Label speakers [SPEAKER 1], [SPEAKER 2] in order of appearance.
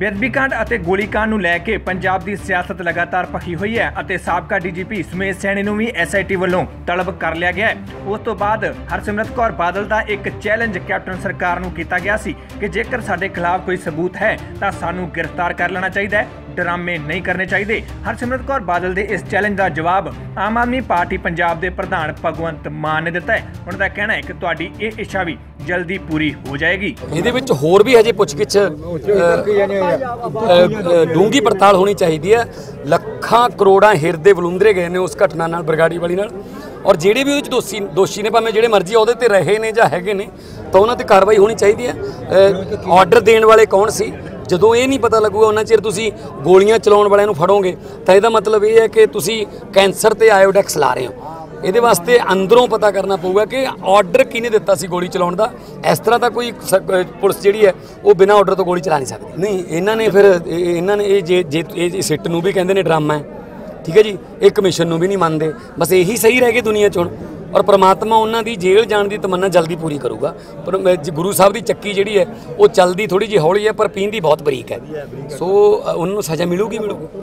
[SPEAKER 1] ਬੇਅਦਬੀਕਾਂਡ ਅਤੇ ਗੋਲੀਕਾਂਡ ਨੂੰ ਲੈ ਕੇ ਪੰਜਾਬ ਦੀ ਸਿਆਸਤ ਲਗਾਤਾਰ ਭਖੀ ਹੋਈ ਹੈ ਅਤੇ ਸਾਬਕਾ ਡੀਜੀਪੀ ਸੁਮੇਸ਼ ਸੈਣੀ ਨੂੰ ਵੀ ਐਸਆਈਟੀ ਵੱਲੋਂ ਤਲਬ ਕਰ ਲਿਆ ਗਿਆ ਉਸ ਤੋਂ ਬਾਅਦ ਹਰਸਿਮਰਤ ਕੌਰ ਬਾਦਲ ਦਾ ਇੱਕ ਚੈਲੰਜ ਕੈਪਟਨ ਸਰਕਾਰ ਨੂੰ ਕੀਤਾ ਗਿਆ ਸੀ ਕਿ ਜੇਕਰ ਸਾਡੇ ਖਿਲਾਫ ਕੋਈ ਸਬੂਤ ਹੈ ਤਾਂ ਸਾਨੂੰ ਗ੍ਰਿਫਤਾਰ ਕਰ ਲੈਣਾ ਚਾਹੀਦਾ ਹੈ। ਡਰਾਮੇ ਨਹੀਂ ਕਰਨੇ ਚਾਹੀਦੇ। ਹਰਸਿਮਰਤ ਕੌਰ ਬਾਦਲ ਦੇ ਇਸ ਚੈਲੰਜ ਦਾ ਜਵਾਬ ਆਮ ਆਦਮੀ ਪਾਰਟੀ ਪੰਜਾਬ ਦੇ ਪ੍ਰਧਾਨ ਭਗਵੰਤ ਮਾਨ ਨੇ ਦਿੱਤਾ ਹੈ। ਉਹਨਾਂ ਦਾ ਕਹਿਣਾ ਹੈ ਕਿ ਤੁਹਾਡੀ ਇਹ ਇੱਛਾ ਵੀ ਜਲਦੀ ਪੂਰੀ ਹੋ ਜਾਏਗੀ।
[SPEAKER 2] ਇਹਦੇ ਵਿੱਚ ਹੋਰ ਵੀ ਹਜੇ ਪੁੱਛਗਿੱਛ ਡੂੰਗੀ ਪੜਤਾਲ ਹੋਣੀ ਚਾਹੀਦੀ ਹੈ। ਲੱਖਾਂ ਕਰੋੜਾਂ ਹਿਰਦੇ ਵਲੁੰਦਰੇ ਗਏ ਨੇ ਉਸ ਘਟਨਾ ਨਾਲ, ਬਰਗਾੜੀ ਵਾਲੀ ਨਾਲ। ਔਰ ਜਿਹੜੇ ਵੀ ਉਹਦੇ 'ਚ ਦੋਸ਼ੀ ਦੋਸ਼ੀ ਨੇ, ਭਾਵੇਂ ਜਿਹੜੇ ਮਰਜ਼ੀ ਉਹਦੇ ਤੇ ਰਹੇ ਨੇ ਜਾਂ ਹੈਗੇ ਨੇ, ਤਾਂ ਉਹਨਾਂ ਤੇ ਕਾਰਵਾਈ ਹੋਣੀ ਚਾਹੀਦੀ ਹੈ। ਆਰਡਰ ਦੇਣ ਵਾਲੇ ਕੌਣ ਸੀ? ਜਦੋਂ ਇਹ ਨਹੀਂ ਪਤਾ ਲੱਗੂਗਾ, ਉਹਨਾਂ ਚਿਰ ਤੁਸੀਂ ਗੋਲੀਆਂ ਚਲਾਉਣ ਵਾਲਿਆਂ ਨੂੰ ਫੜੋਗੇ, ਤਾਂ ਇਹਦਾ ਮਤਲਬ ਇਹ ਹੈ ਕਿ ਤੁਸੀਂ ਕੈਂਸਰ ਤੇ ਆਇਓਡੈਕਸ ਲਾ ਰਹੇ ਹੋ। ਇਹਦੇ ਵਾਸਤੇ ਅੰਦਰੋਂ ਪਤਾ ਕਰਨਾ ਪਊਗਾ ਕਿ ਆਰਡਰ ਕਿਹਨੇ ਦਿੱਤਾ ਸੀ ਗੋਲੀ ਚਲਾਉਣ ਦਾ। ਇਸ ਤਰ੍ਹਾਂ ਤਾਂ ਕੋਈ ਪੁਲਿਸ ਜਿਹੜੀ ਹੈ ਉਹ ਬਿਨਾਂ ਆਰਡਰ ਤੋਂ ਗੋਲੀ ਚਲਾ ਨਹੀਂ ਸਕਦੀ। ਨਹੀਂ ਇਹਨਾਂ ਨੇ ਫਿਰ ਇਹ- ਇਹਨਾਂ ਨੇ ਇਹ ਜੇ ਜੇ ਇਹ ਸਿੱਟ ਨੂੰ ਵੀ ਕਹਿੰਦੇ ਨੇ ਡਰਾਮਾ ਹੈ। ਠੀਕ ਹੈ ਜੀ? ਇਹ ਕਮਿਸ਼ਨ ਨੂੰ ਵੀ ਨਹੀਂ ਮੰਨਦੇ। ਬਸ ਇਹੀ ਸਹੀ ਰਹਿ ਗਏ ਦੁਨੀਆ 'ਚ। ਹੁਣ ਔਰ ਪ੍ਰਮਾਤਮਾ ਉਹਨਾਂ ਦੀ ਜੇਲ੍ਹ ਜਾਣ ਦੀ ਤਮੰਨਾ ਜਲਦੀ ਪੂਰੀ ਕਰੂਗਾ। ਪਰ ਗੁਰੂ ਸਾਹਿਬ ਦੀ ਚੱਕੀ ਜਿਹੜੀ ਹੈ ਉਹ ਚੱਲਦੀ ਥੋੜੀ ਜਿਹੀ ਹੌਲੀ ਹੈ ਪਰ ਪੀਂਦੀ ਬਹੁਤ ਬਰੀਕ ਹੈ। ਸੋ ਉਹਨਾਂ ਨੂੰ ਸਜ਼ਾ ਮਿਲੂਗੀ ਮਿਲੂਗੀ।